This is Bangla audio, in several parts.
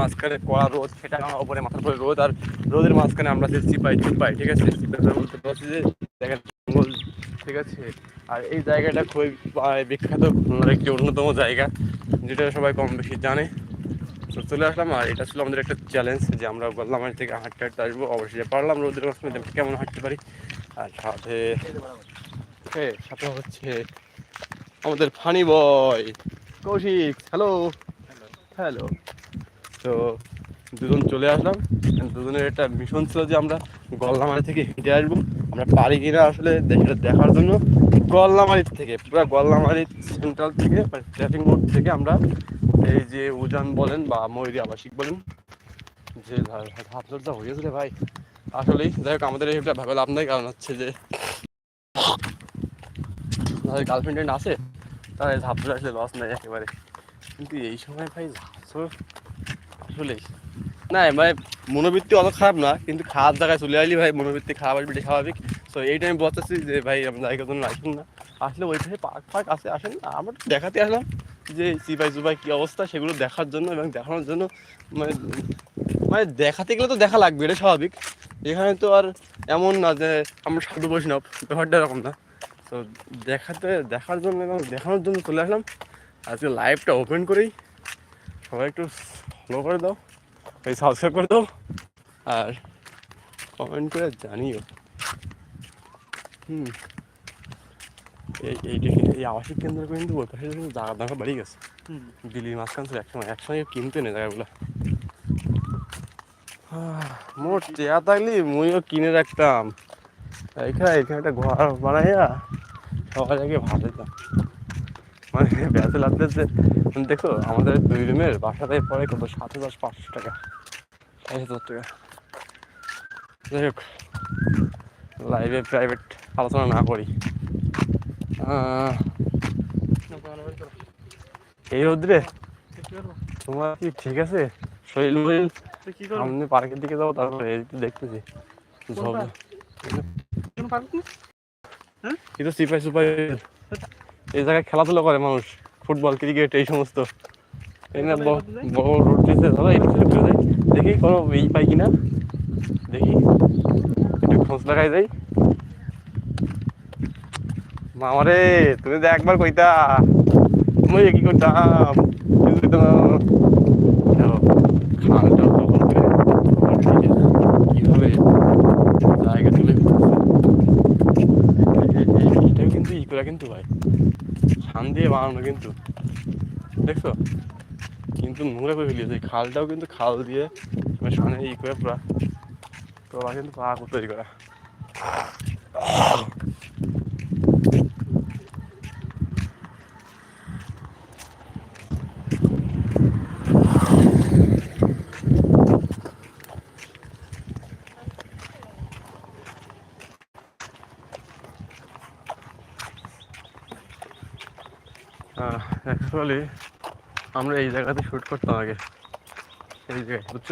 মাঝখানে কড়া রোদ, সেটা আমার উপরে মাথার উপরে রোদ, আর রোদের মাঝখানে আমরা যে চিপাই চিপাই ঠিক আছে? চিপাই বলতে পারছি যে জঙ্গল, ঠিক আছে? আর এই জায়গাটা খুবই বিখ্যাত একটি অন্যতম জায়গা, যেটা সবাই কম বেশি জানে। তো চলে আসলাম, আর এটা ছিল আমাদের একটা চ্যালেঞ্জ যে আমরা গল্লামারি থেকে হাঁটতে হাঁটতে আসব। অবশ্যই পারলাম রোদের মাঝখানে কেমন হাঁটতে পারি। আর সাথে সাথে হচ্ছে আমাদের funny boy Koushik hello hello তো দুজন চলে আসলাম। দুজনের একটা মিশন ছিল যে আমরা গল্লামারি থেকে হেঁটে আসব। আমরা পারি কিনা আসলে সেটা দেখার জন্য গল্লামারি থেকে, পুরো গল্লামারি সেন্ট্রাল থেকে মানে ট্রাফিক মোড় থেকে আমরা এই যে উজান বলেন বা ময়ূরী আবাসিক বলেন, যে ধাপচর্চা হয়েছে রে ভাই। আসলেই যাই হোক, আমাদের এটা ভাবে লাভ নাই, কারণ হচ্ছে যে যাদের গার্লফ্রেন্ড আছে তারা ঝাপচর আসলে লস নাই একেবারে। কিন্তু এই সময় ভাই আসলেই না মানে মনোবৃত্তি অত খারাপ না, কিন্তু খারাপ জায়গায় চলে আসলি ভাই, মনোবৃত্তি খারাপ আসবে এটা স্বাভাবিক তো এই টাইমে বলতেছি যে, ভাই আমরা জায়গার জন্য আসুন না। আসলে ওই ভাই পার্ক, ফার্ক আছে, আসেন। না আমরা দেখাতে আসলাম যে চিপাই চুপাই কী অবস্থা, সেগুলো দেখার জন্য এবং দেখানোর জন্য মানে মানে দেখাতে গেলে তো দেখা লাগবে, এটা স্বাভাবিক। এখানে তো আর এমন না যে, আমরা সাধু বৈষ্ণব, ব্যাপারটা এরকম না। তো দেখাতে, দেখার জন্য এবং দেখানোর জন্য চলে আসলাম। আজকে লাইভটা ওপেন করেই। সবাই একটু ফলো করে দাও। এই সাবস্ক্রাইব করে দাও। আর কমেন্ট করে জানিও। হুম। এই এই আবাসিক কেন্দ্র কিন্তু ওই পাশে জায়গা দাম বাড়ি গেছে। দিল্লির মাঝখান ছিল একসময় একসঙ্গে কিনতে নেই জায়গাগুলো। মোট চেয়া থাকলি মুইও কিনে রাখতাম। এখানে এখানে একটা ঘর বানাইয়া সবাই আগে ভাত দিতাম মানে ব্যাচেলারদের যে দেখো আমাদের দুই রুমের বাসাতে পড়ে কত সাত হাজার পাঁচশো টাকা। সাত হাজার টাকা। যাই হোক লাইভে প্রাইভেট আলোচনা না করি। এই রোদ্রে তোমার কি ঠিক আছে? শরীর মরিল সামনে পার্কের দিকে যাব তারপরে দেখতেছি। তো সিপাই সুপাই এই জায়গায় খেলাধুলা করে মানুষ, ফুটবল, ক্রিকেট, এই সমস্ত। বড় দেখি কোনো এই পাই কিনা। দেখি। একটু খোঁজ লাগাই যাই মামারে, তুমি তো একবার কইতা। তুমি কি করতাম জায়গা কিন্তু ই করা কিন্তু ভাই বানানো কিন্তু। দেখছ? কিন্তু নোংরা করে ফেলিয়েছে। এই খালটাও কিন্তু খাল দিয়ে মানে সামনে ই করে পুরা। তোরা কিন্তু পা তৈরি করা। অ্যাকচুয়ালি আমরা এই জায়গাতে শ্যুট করতাম আগে। এই জায়গায় বুঝছ?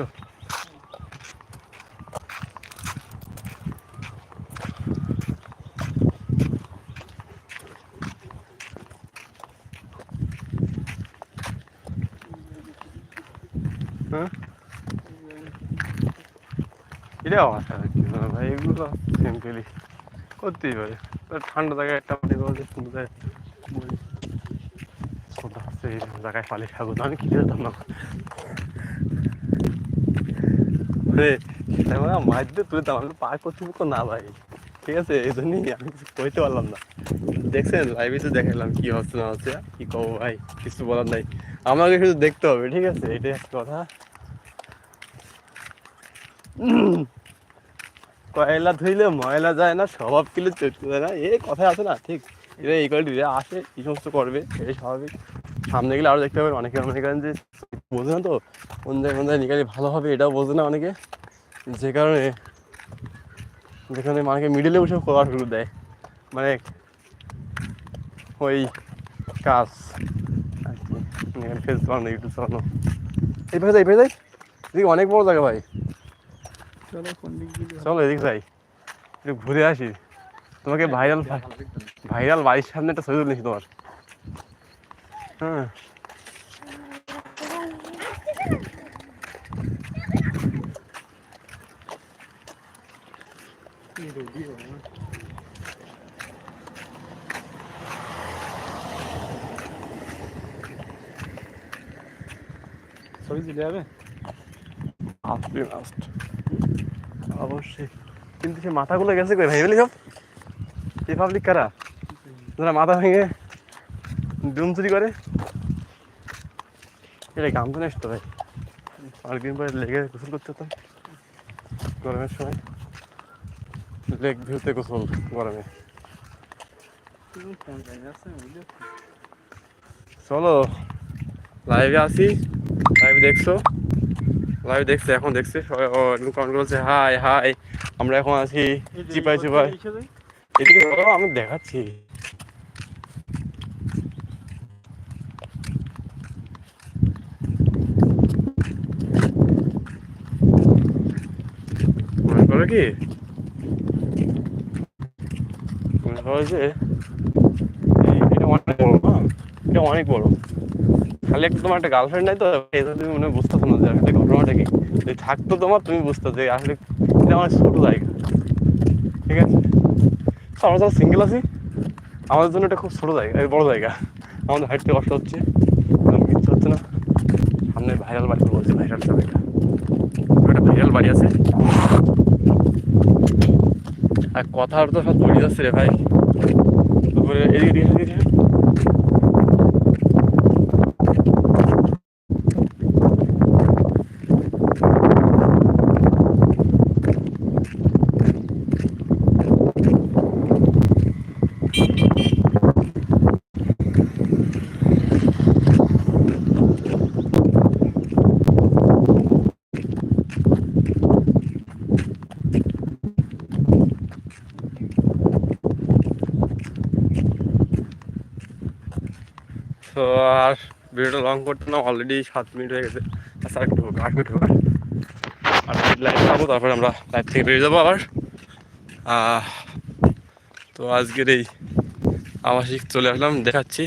হ্যাঁ? এটাও আশা রাখছি না ভাই, এগুলো করতেই পারে। ঠান্ডা জায়গায় একটা পানি সুন্দর এই জায়গায় পালি খাব। আমি কি যেতাম না না ভাই, ঠিক আছে, এই জন্যই আমি কিছু পারলাম না। দেখছেন লাইভে তো দেখালাম কি হচ্ছে, না হচ্ছে, কি কব ভাই, কিছু বলার নাই। আমাকে শুধু দেখতে হবে, ঠিক আছে? এটাই একটা কথা। কয়লা ধুইলে ময়লা যায় না, স্বভাব কিলে চটকে যায় না। এই কথা আছে না, ঠিক? এরা এই কোয়ালিটি আসে, এই সমস্ত করবে, এটাই স্বাভাবিক। সামনে গেলে আরও দেখতে পাবেন। অনেকে মনে করেন যে বোঝে না তো কোন জায়গায় কোন জায়গায় নিকালি ভালো হবে এটাও বোঝে না অনেকে। যে কারণে যেখানে অনেকে মিডিলে বসে করা শুরু দেয়। মানে ওই কাজ আর কি। ফেস চালানো ইউটিউব চালানো। এই ভাই যাই ভাই যাই। এদিকে অনেক বড় জায়গা ভাই। চলো এদিক যাই। একটু ঘুরে আসি। তোমাকে ভাইরাল ভাইরাল বাড়ির সামনে একটা ছবি তুলেছি তোমার। हाँ সবজি যাবে আসবে লাস্ট অবশ্যই কিন্তু সে মাথাগুলো গেছে কই ভাই বলি সব রিপাবলিক কারা যারা মাথা ভেঙে ডুম চুরি করে? এটা গাম তো নেষ্ট ভাই। অনেকদিন পরে লেগে গোসল করতে হতাম গরমের সময়। লেগ ভিউতে গোসল গরমে। চলো। লাইভে আসি। লাইভ দেখছ? লাইভ দেখছে এখন দেখছে। সবাই কমেন্ট করছে হাই হাই আমরা এখন আছি চিপাই চিপাই। এদিকে আমি দেখাচ্ছি। মনে কি? মনে যে এটা অনেক বড় খালি তোমার একটা গার্লফ্রেন্ড নাই তো তুমি মনে হয় থাকতো তোমার, তুমি বুঝতে আসলে জায়গা। ঠিক আছে? আমরা সিঙ্গেল আছি, আমাদের জন্য এটা খুব ছোট জায়গা বড় জায়গা। আমাদের হাঁটতে কষ্ট হচ্ছে কোনো হচ্ছে না। সামনে ভাইরাল বাড়ি বলছে ভাইরাল একটা ভাইরাল বাড়ি আছে। আর কথা তো সব জড়িয়ে যাচ্ছে রে ভাই। দুপুরে এদিকে তো আর ভিডিওটা লং করতে না অলরেডি সাত মিনিট হয়ে গেছে। আচ্ছা একটু মিনিট হোক আর আট মিনিট লাইভ যাব তারপরে আমরা লাইভ থেকে বেরিয়ে যাব আবার। তো আজকের এই আবাসিক চলে আসলাম, দেখাচ্ছি।